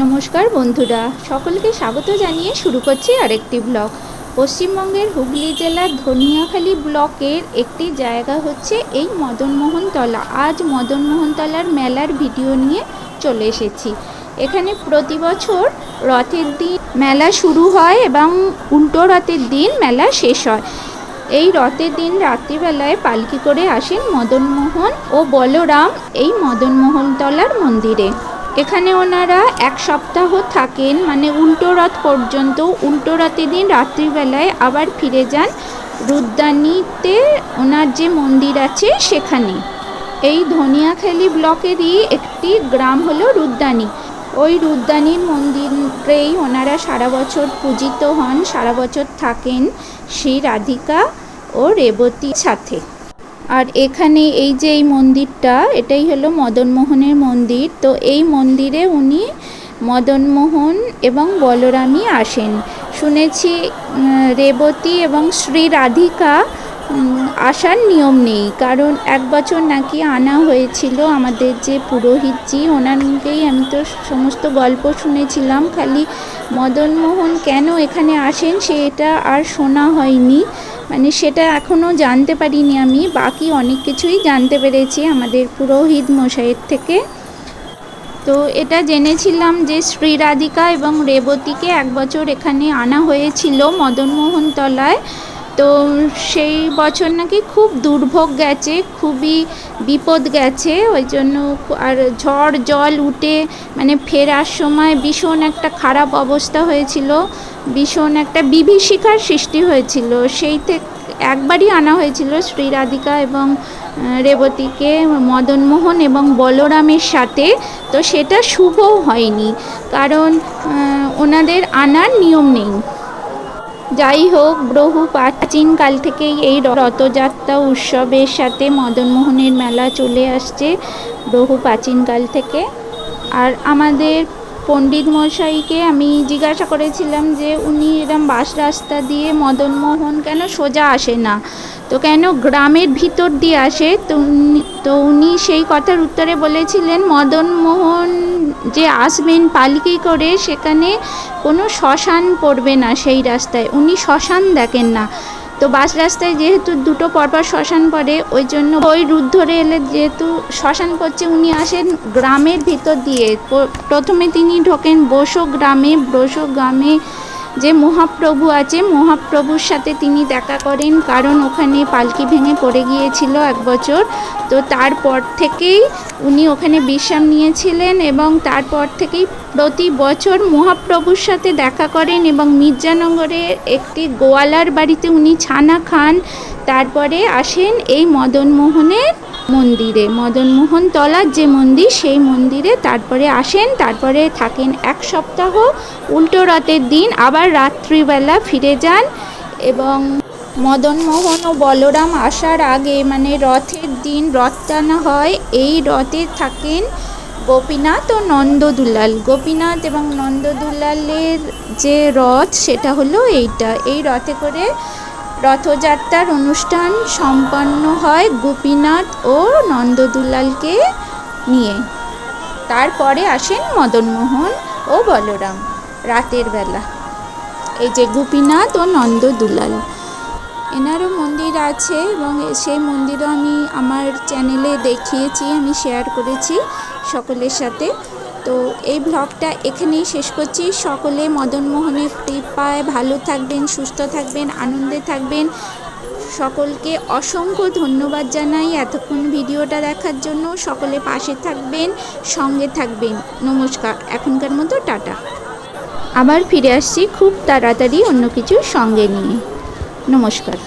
নমস্কার বন্ধুরা, সকলকে স্বাগত জানিয়ে শুরু করছি আরেকটি ব্লগ। পশ্চিমবঙ্গের হুগলি জেলার ধনিয়াখালী ব্লকের একটি জায়গা হচ্ছে এই মদনমোহনতলা। আজ মদনমোহন তলার মেলার ভিডিও নিয়ে চলে এসেছি। এখানে প্রতি বছর রথের দিন মেলা শুরু হয় এবং উল্টো রথের দিন মেলা শেষ হয়। এই রথের দিন রাত্রিবেলায় পালকি করে আসেন মদনমোহন ও বলরাম এই মদনমোহনতলার মন্দিরে। এখানে ওনারা এক সপ্তাহ থাকেন মানে উল্টো রথ পর্যন্ত উল্টো রথের দিন রাত্রিবেলায় আবার ফিরে যান রুদ্দানিতে ওনার যে মন্দির আছে সেখানে। এই ধনিয়াখালী ব্লকেরই একটি গ্রাম হলো রুদ্দানি ওই রুদ্দানির মন্দিরেই ওনারা সারা বছর পূজিত হন, সারা বছর থাকেন শ্রী রাধিকা ও রেবতীর সাথে। আর এখানে এই যে এই মন্দিরটা, এটাই হলো মদনমোহনের মন্দির। তো এই মন্দিরে উনি মদনমোহন এবং বলরামই আসেন। শুনেছি রেবতী এবং শ্রী রাধিকা আসার নিয়ম নেই। কারণ এক বছর নাকি আনা হয়েছিল আমাদের যে পুরোহিতজি, ওনাকেই আমি তো সমস্ত গল্প শুনেছিলাম। খালি মদনমোহন কেন এখানে আসেন সেটা আর শোনা হয়নি। মানে সেটা এখনও জানতে পারিনি আমি, বাকি অনেক কিছুই জানতে পেরেছি আমাদের পুরোহিত মশাইয়ের থেকে। তো এটা জেনেছিলাম যে শ্রী রাধিকা এবং রেবতীকে এক বছর এখানে আনা হয়েছিল মদনমোহন তলায় তো সেই বছর নাকি খুব দুর্ভোগ গেছে, খুবই বিপদ গেছে, ওই জন্য আর ঝড় জল উঠে মানে ফেরার সময় ভীষণ একটা খারাপ অবস্থা হয়েছিল, ভীষণ একটা বিভীষিকার সৃষ্টি হয়েছিল। সেই থেকে একবারই আনা হয়েছিল শ্রী রাধিকা এবং রেবতীকে, মদনমোহন এবং বলরামের সাথে, তো সেটা শুভও হয়নি। কারণ ওনাদের আনার নিয়ম নেই। যাই হোক বহু প্রাচীনকাল থেকেই এই রথযাত্রা উৎসবের সাথে মদনমোহনের মেলা চলে আসছে বহু প্রাচীনকাল থেকে। আর আমাদের পণ্ডিত মশাইকে আমি জিজ্ঞাসা করেছিলাম যে, উনি এরম বাস রাস্তা দিয়ে মদনমোহন কেন সোজা আসে না? তো কেন গ্রামের ভিতর দিয়ে আসে? তো তো উনি সেই কথার উত্তরে বলেছিলেন, মদনমোহন যে আসবেন পালকি করে সেখানে কোনো শ্মশান পড়বে না সেই রাস্তায়। উনি শ্মশান দেখেন না। তো বাস রাস্তায় যেহেতু দুটো পরপর শ্মশান পড়ে, ওই জন্য ওই রুট ধরে এলে যেহেতু শ্মশান করছে, উনি আসেন গ্রামের ভিতর দিয়ে। প্রথমে তিনি ঢোকেন বসো গ্রামে বসো গ্রামে যে মহাপ্রভু আছে, মহাপ্রভুর সাথে তিনি দেখা করেন, কারণ ওখানে পালকি ভেঙে পড়ে গিয়েছিল এক বছর। তো তারপর থেকেই উনি ওখানে বিশ্রাম নিয়েছিলেন এবং তারপর থেকেই প্রতি বছর মহাপ্রভুর সাথে দেখা করেন এবং মির্জানগরের একটি গোয়ালার বাড়িতে উনি ছানা খান। তারপরে আসেন এই মদনমোহনের মন্দিরে। মদনমোহন তলার যে মন্দির, সেই মন্দিরে তারপরে আসেন, তারপরে থাকেন এক সপ্তাহ। উল্টো রথের দিন আবার রাত্রিবেলা ফিরে যান এবং মদনমোহন ও বলরাম আসার আগে মানে রথের দিন রথ টানা হয়। এই রথে থাকেন গোপীনাথ ও নন্দদুলাল। গোপীনাথ এবং নন্দদুলালের যে রথ, সেটা হলো এইটা। এই রথে করে রথযাত্রার অনুষ্ঠান সম্পন্ন হয় গোপীনাথ ও নন্দদুলালকে নিয়ে। তারপরে আসেন মদনমোহন ও বলরাম রাতের বেলা। এই যে গোপীনাথ ও নন্দদুলাল। এনারও মন্দির আছে এবং সেই মন্দিরও আমি আমার চ্যানেলে দেখিয়েছি, আমি শেয়ার করেছি সকলের সাথে। তো এই ব্লগটা এখানেই শেষ করছি। সকলে মদনমোহনের কৃপায় ভালো থাকবেন, সুস্থ থাকবেন, আনন্দে থাকবেন। সকলকে অসংখ্য ধন্যবাদ জানাই এতক্ষণ ভিডিওটা দেখার জন্য। সকলে পাশে থাকবেন, সঙ্গে থাকবেন। নমস্কার। এখনকার মতো টাটা। আবার ফিরে আসছি খুব তাড়াতাড়ি অন্য কিছু সঙ্গে নিয়ে। নমস্কার।